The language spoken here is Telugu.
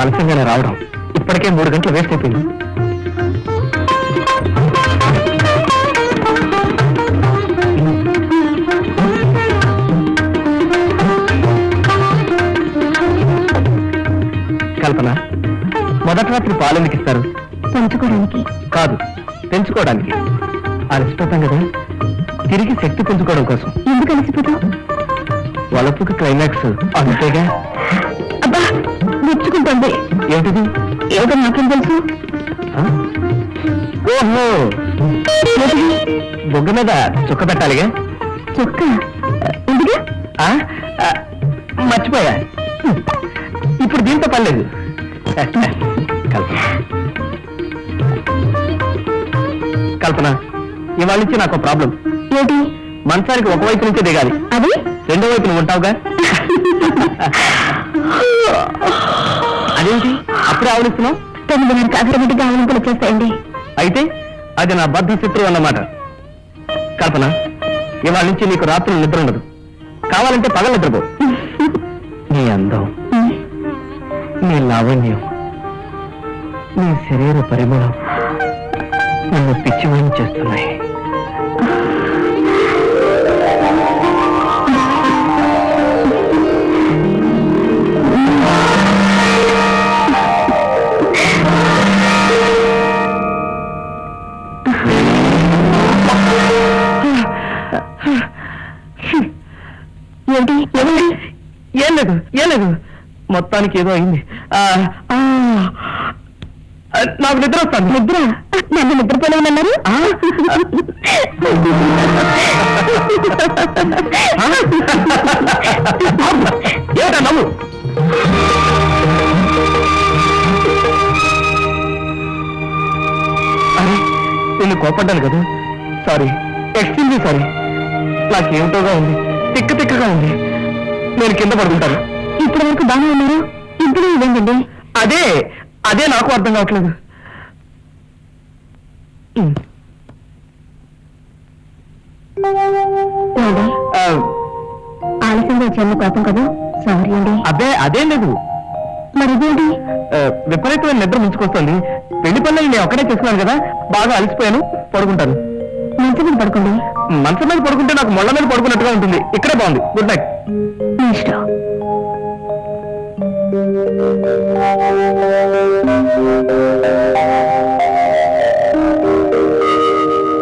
ఆలస్యంగానే రావడం ఇప్పటికే మూడు గంటలు వేస్ట్ అయిపోయింది. కల్పన మొదటి రాత్రి పాలు ఎందుకు ఇస్తారు? పంచుకోవడానికి. కాదు పెంచుకోవడానికి అలసిపోతాం కదా. తిరిగి శక్తి పుంజుకోవడం కోసం. ఎందుకు అలసిపోతావు వలపుకి క్లైమాక్స్ అంతేగా? అబ్బా మెచ్చుకుంటుంది. ఏంటిది? ఏదో నాకేం తెలుసు? ఓహో? బొగ్గ మీద చుక్క పెట్టాలిగా? చొక్క? మర్చిపోయా. ఇప్పుడు దీంతో పర్లేదు. కల్పన. కల్పన ఇవాళ నుంచి నాకు ప్రాబ్లం. ఏంటి? మంచానికి ఒక వైపు నుంచే దిగాలి. అది? రెండో వైపు నువ్వు ఉంటావుగా? అదేంటి? అప్పుడే ఆవలిస్తున్నావు? తొమ్మిదిన్నరకు ఆటోమేటిక్గా ఆవలింపులు వచ్చేస్తాయండి అయితే అది నా బద్ధ శత్రువు అన్నమాట. కల్పన ఇవాళ నుంచి నీకు రాత్రులు నిద్ర ఉండదు. కావాలంటే పగల నిద్రపో. నీ అందం నీ లావణ్యం నీ శరీర పరిమళం నన్ను పిచ్చివాణి చేస్తున్నాయి. ఏంటి? ఏమైంది? ఏం లేదు ఏం లేదు. మొత్తానికి ఏదో అయింది. ఆ, ఆ, ఆ, నాకు నిద్ర వస్తాను నిద్ర? నన్ను నిద్రపోలేమన్నారు? ఏమిటా నవ్వు? అరే నేను కోపడ్డాను కదా. సారీ ఎక్స్ట్రీమ్లీ సారీ నాకేమిటోగా ఉంది? తిక్క తిక్కగా ఉంది. నేను కింద పడుకుంటాను. ఇప్పటి వరకు బాగానే ఉన్నారు? ఇంట్లో ఇదేంటండి అదే అదే నాకు అర్థం కావట్లేదు. ఆలస్యంగా వచ్చాను కోపం కదా? సారీ అండి. అదే అదేం లేదు. మరి ఇదేంటి? విపరీతమైన నిద్ర ముంచుకొస్తుంది. పెళ్ళి పనులు నేను ఒక్కడే చేసుకున్నాను కదా బాగా అలసిపోయాను పడుకుంటాను. మంచి మీద పడుకోండి. మంచం మీద పడుకుంటే నాకు మొళ్ళ మీద పడుకున్నట్టుగా ఉంటుంది. ఇక్కడే బాగుంది. గుడ్ నైట్ ఇష్టం.